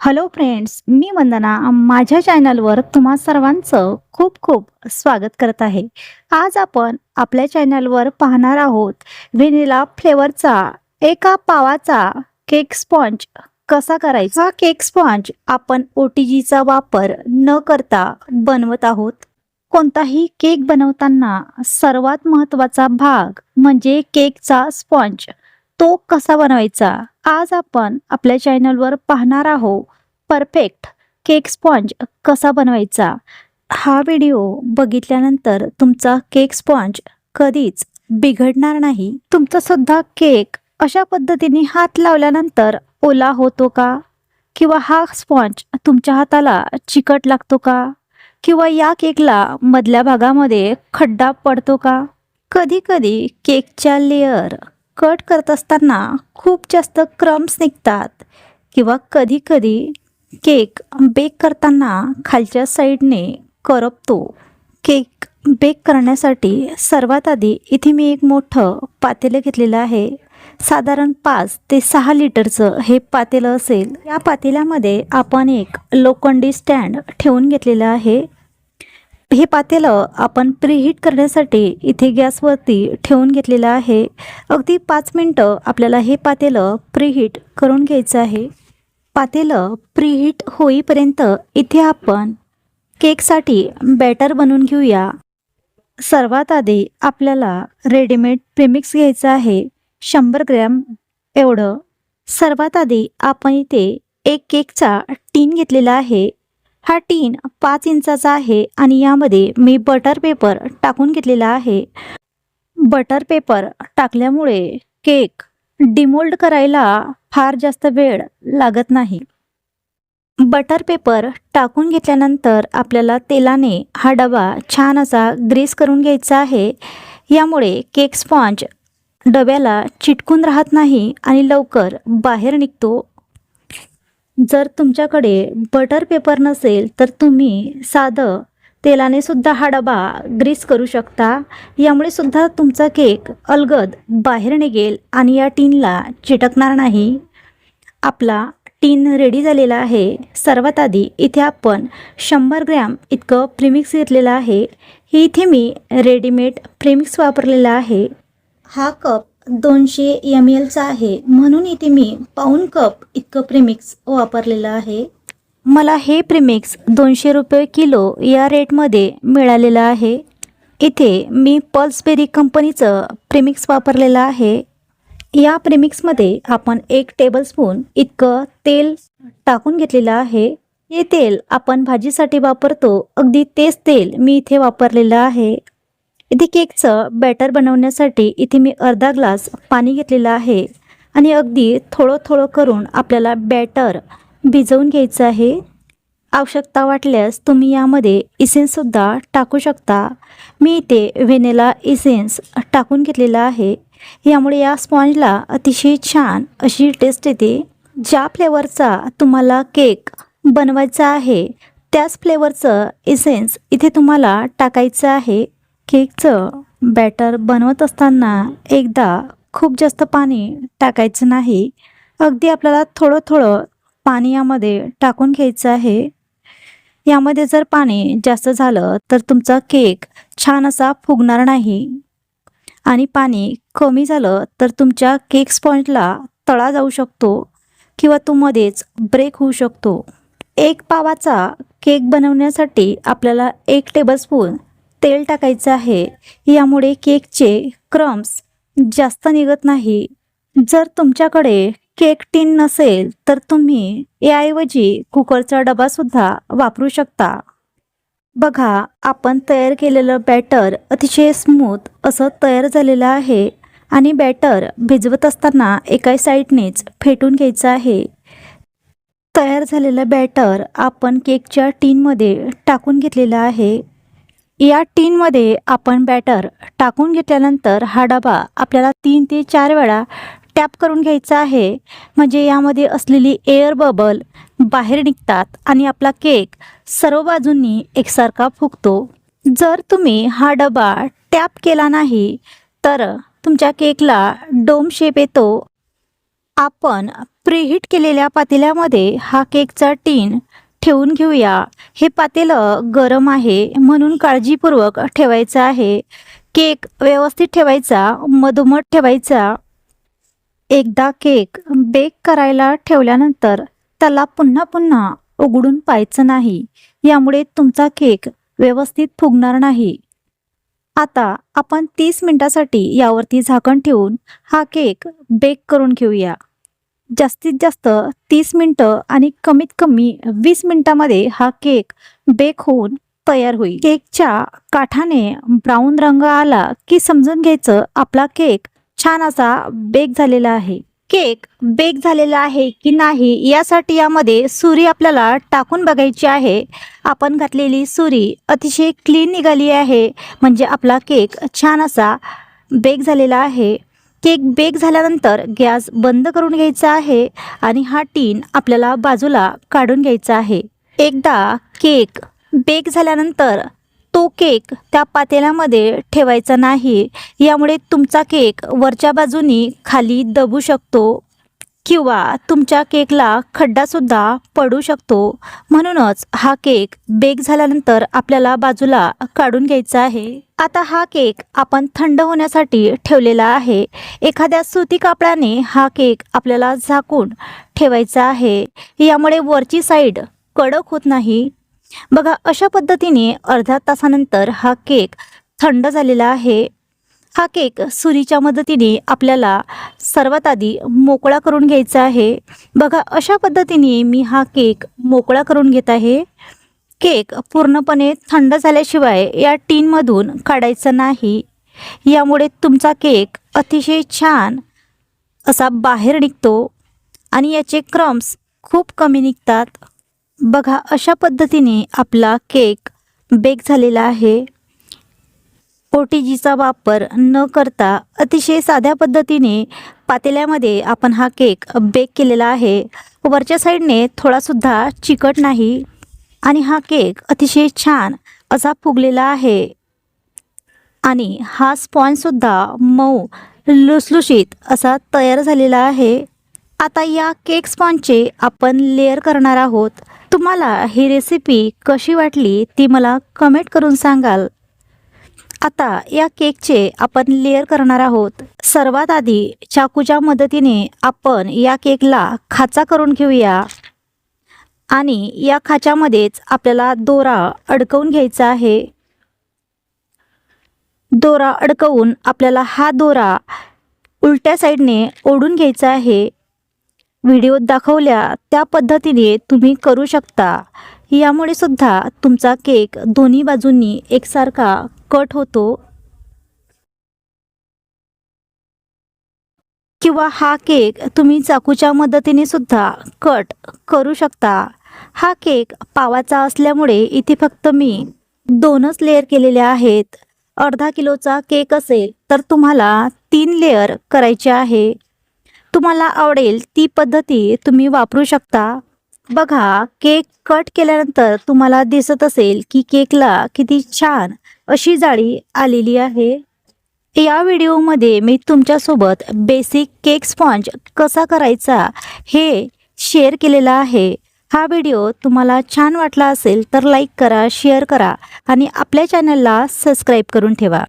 Hello friends मी वंदना. माझ्या चॅनलवर तुम्हा सर्वांचं खूप खूप स्वागत करत आहे. आज आपण आपल्या चॅनलवर पाहणार आहोत व्हेनिला फ्लेवरचा एका पावाचा केक स्पॉन्ज कसा करायचा? हा केक स्पॉन्ज आपण ओ टी जीचा वापर न करता बनवत आहोत. कोणताही केक बनवताना सर्वात महत्त्वाचा भाग म्हणजे केकचा स्पॉन्ज. तो कसा बनवायचा? आज आपण आपल्या चॅनलवर पाहणार आहोत परफेक्ट केक स्पॉन्ज कसा बनवायचा. हा व्हिडिओ बघितल्यानंतर तुमचा केक स्पॉन्ज कधीच बिघडणार नाही. तुमचा सुद्धा केक अशा पद्धतीने हात लावल्यानंतर ओला होतो का? किंवा हा स्पॉन्ज तुमच्या हाताला चिकट लागतो का? किंवा या केकला मधल्या भागामध्ये खड्डा पडतो का? कधी कधी केकच्या लेअर कट करत असताना खूप जास्त क्रम्स निघतात. किंवा कधीकधी केक बेक करताना खालच्या साईडने करपतो. केक बेक करण्यासाठी सर्वात आधी इथे मी एक मोठं पातेलं घेतलेलं आहे. साधारण पाच ते सहा लिटरचं हे पातेलं असेल. या पातेल्यामध्ये आपण एक लोखंडी स्टँड ठेवून घेतलेलं आहे. हे पातेलं आपण प्रीहीट करण्यासाठी इथे गॅसवरती ठेवून घेतलेलं आहे. अगदी पाच मिनटं आपल्याला हे पातेलं प्रीहीट करून घ्यायचं आहे. पातेलं प्रीहीट होईपर्यंत इथे आपण केकसाठी बॅटर बनवून घेऊया. सर्वात आधी आपल्याला रेडीमेड प्रेमिक्स घ्यायचं आहे. शंभर ग्रॅम एवढं. सर्वात आधी आपण इथे एक केकचा टीन घेतलेला आहे. हा टीन पाच इंचाचा आहे आणि यामध्ये मी बटर पेपर टाकून घेतलेला आहे. बटर पेपर टाकल्यामुळे केक डिमोल्ड करायला फार जास्त वेळ लागत नाही. बटर पेपर टाकून घेतल्यानंतर आपल्याला तेलाने हा डबा छान असा ग्रीस करून घ्यायचा आहे. यामुळे केक स्पॉन्ज डब्याला चिटकून राहत नाही आणि लवकर बाहेर निघतो जर तुमच्याकडे बटर पेपर नसेल तर तुम्ही साधं तेलाने सुद्धा हा डबा ग्रीस करू शकता. यामुळे सुद्धा तुमचा केक अलगद बाहेर निघेल आणि या टीनला चिटकणार नाही. आपला टीन रेडी झालेला आहे. सर्वात आधी इथे आपण शंभर ग्रॅम इतकं प्रिमिक्स घेतलेलं आहे. हे इथे मी रेडीमेड प्रिमिक्स वापरलेला आहे. हा कप दोनशे एम एलचा आहे. म्हणून इथे मी पाऊन कप इतकं प्रेमिक्स वापरलेलं आहे. मला हे प्रिमिक्स दोनशे रुपये किलो या रेटमध्ये मिळालेलं आहे. इथे मी पल्सबेरी कंपनीचं प्रिमिक्स वापरलेलं आहे. या प्रिमिक्समध्ये आपण एक टेबलस्पून इतकं तेल टाकून घेतलेलं आहे. हे तेल आपण भाजीसाठी वापरतो. अगदी तेच तेल मी इथे वापरलेलं आहे. इथे केकचं बॅटर बनवण्यासाठी इथे मी अर्धा ग्लास पाणी घेतलेलं आहे. आणि अगदी थोडं थोडं करून आपल्याला बॅटर भिजवून घ्यायचं आहे. आवश्यकता वाटल्यास तुम्ही यामध्ये इसेन्ससुद्धा टाकू शकता. मी इथे व्हेनेला इसेन्स टाकून घेतलेला आहे. यामुळे या स्पॉन्जला अतिशय छान अशी टेस्ट येते. ज्या फ्लेवरचा तुम्हाला केक बनवायचा आहे त्याच फ्लेवरचं इसेन्स इथे तुम्हाला टाकायचं आहे. केकचं बॅटर बनवत असताना एकदा खूप जास्त पाणी टाकायचं नाही. अगदी आपल्याला थोडं थोडं पाणी यामध्ये टाकून घ्यायचं आहे. यामध्ये जर पाणी जास्त झालं तर तुमचा केक छान असा फुगणार नाही. आणि पाणी कमी झालं तर तुमच्या केक स्पॉन्जला तळा जाऊ शकतो किंवा तो मध्येच ब्रेक होऊ शकतो. एक पावाचा केक बनवण्यासाठी आपल्याला एक टेबलस्पून तेल टाकायचं आहे. यामुळे केकचे क्रम्स जास्त निघत नाही. जर तुमच्याकडे केक टीन नसेल तर तुम्ही याऐवजी कुकरचा डबासुद्धा वापरू शकता. बघा आपण तयार केलेलं बॅटर अतिशय स्मूथ असं तयार झालेलं आहे आणि बॅटर भिजवत असताना एका साईडनेच फेटून घ्यायचं आहे. तयार झालेलं बॅटर आपण केकच्या टीनमध्ये टाकून घेतलेलं आहे. या टीनमध्ये आपण बॅटर टाकून घेतल्यानंतर हा डबा आपल्याला तीन ते चार वेळा टॅप करून घ्यायचा आहे. म्हणजे यामध्ये असलेली एअर बबल बाहेर निघतात आणि आपला केक सर्व बाजूंनी एकसारखा फुगतो. जर तुम्ही हा डबा टॅप केला नाही तर तुमच्या केकला डोम शेप येतो. आपण प्रीहीट केलेल्या पातेल्यामध्ये हा केकचा टीन ठेवून घेऊया. हे पातेलं गरम आहे म्हणून काळजीपूर्वक ठेवायचं आहे. केक व्यवस्थित ठेवायचा मधोमध ठेवायचा. एकदा केक बेक करायला ठेवल्यानंतर त्याला पुन्हा पुन्हा उघडून पाहायचं नाही. यामुळे तुमचा केक व्यवस्थित फुगणार नाही. आता आपण तीस मिनिटासाठी यावरती झाकण ठेवून हा केक बेक करून घेऊया. जास्तीत जास्त तीस मिनटं आणि कमीत कमी वीस मिनटामध्ये हा केक बेक होऊन तयार होईल. केकच्या काठाने ब्राऊन रंग आला की समजून घ्यायचं आपला केक छान असा बेक झालेला आहे. केक बेक झालेला आहे की नाही यासाठी यामध्ये सुरी आपल्याला टाकून बघायची आहे. आपण घातलेली सुरी अतिशय क्लीन निघाली आहे. म्हणजे आपला केक छान असा बेक झालेला आहे. केक बेक झाल्यानंतर गॅस बंद करून घ्यायचा आहे आणि हा टीन आपल्याला बाजूला काढून घ्यायचा आहे. एकदा केक बेक झाल्यानंतर तो केक त्या पातेल्यामध्ये ठेवायचा नाही. यामुळे तुमचा केक वरच्या बाजूनी खाली दबू शकतो. किंवा तुमच्या केकला खड्डासुद्धा पडू शकतो. म्हणूनच हा केक बेक झाल्यानंतर आपल्याला बाजूला काढून घ्यायचा आहे. आता हा केक आपण थंड होण्यासाठी ठेवलेला आहे. एखाद्या सुती कापडाने हा केक आपल्याला झाकून ठेवायचा आहे. यामुळे वरची साईड कडक होत नाही. बघा अशा पद्धतीने अर्ध्या तासानंतर हा केक थंड झालेला आहे. हा केक सुरीच्या मदतीने आपल्याला सर्वात आधी मोकळा करून घ्यायचा आहे. बघा अशा पद्धतीने मी हा केक मोकळा करून घेत आहे. केक पूर्णपणे थंड झाल्याशिवाय या टीनमधून काढायचा नाही. यामुळे तुमचा केक अतिशय छान असा बाहेर निघतो आणि याचे क्रम्स खूप कमी निघतात. बघा अशा पद्धतीने आपला केक बेक झालेला आहे. ओ टी जीचा वापर न करता अतिशय साध्या पद्धतीने पातेल्यामध्ये आपण हा केक बेक केलेला आहे. वरच्या साईडने थोडासुद्धा चिकट नाही आणि हा केक अतिशय छान असा फुगलेला आहे. आणि हा स्पॉन्जसुद्धा मऊ लुसलुशीत असा तयार झालेला आहे. आता या केक स्पॉन्जचे आपण लेअर करणार आहोत. तुम्हाला ही रेसिपी कशी वाटली ती मला कमेंट करून सांगाल. आता या केकचे आपण लेअर करणार आहोत. सर्वात आधी चाकूच्या मदतीने आपण या केकला खाचा करून घेऊया. आणि या खाच्यामध्येच आपल्याला दोरा अडकवून घ्यायचा आहे. दोरा अडकवून आपल्याला हा दोरा उलट्या साईडने ओढून घ्यायचा आहे. व्हिडिओत दाखवल्या त्या पद्धतीने तुम्ही करू शकता. यामुळे सुद्धा तुमचा केक दोन्ही बाजूंनी एकसारखा कट होतो. किंवा हा केक तुम्ही चाकूच्या मदतीने सुद्धा कट करू शकता. हा केक पावाचा असल्यामुळे इथे फक्त मी दोनच लेअर केलेले आहेत. अर्धा किलोचा केक असेल तर तुम्हाला तीन लेअर करायचे आहे. तुम्हाला आवडेल ती पद्धती तुम्ही वापरू शकता. बघा केक कट केल्यानंतर तुम्हाला दिसत असेल की केकला किती छान अशी जाळी आलेली आहे. या व्हिडिओमध्ये मी तुमच्यासोबत बेसिक केक स्पॉन्ज कसा करायचा हे शेअर केलेला आहे. हा व्हिडिओ तुम्हाला छान वाटला असेल तर लाईक करा शेअर करा आणि आपल्या चॅनलला सबस्क्राईब करून ठेवा.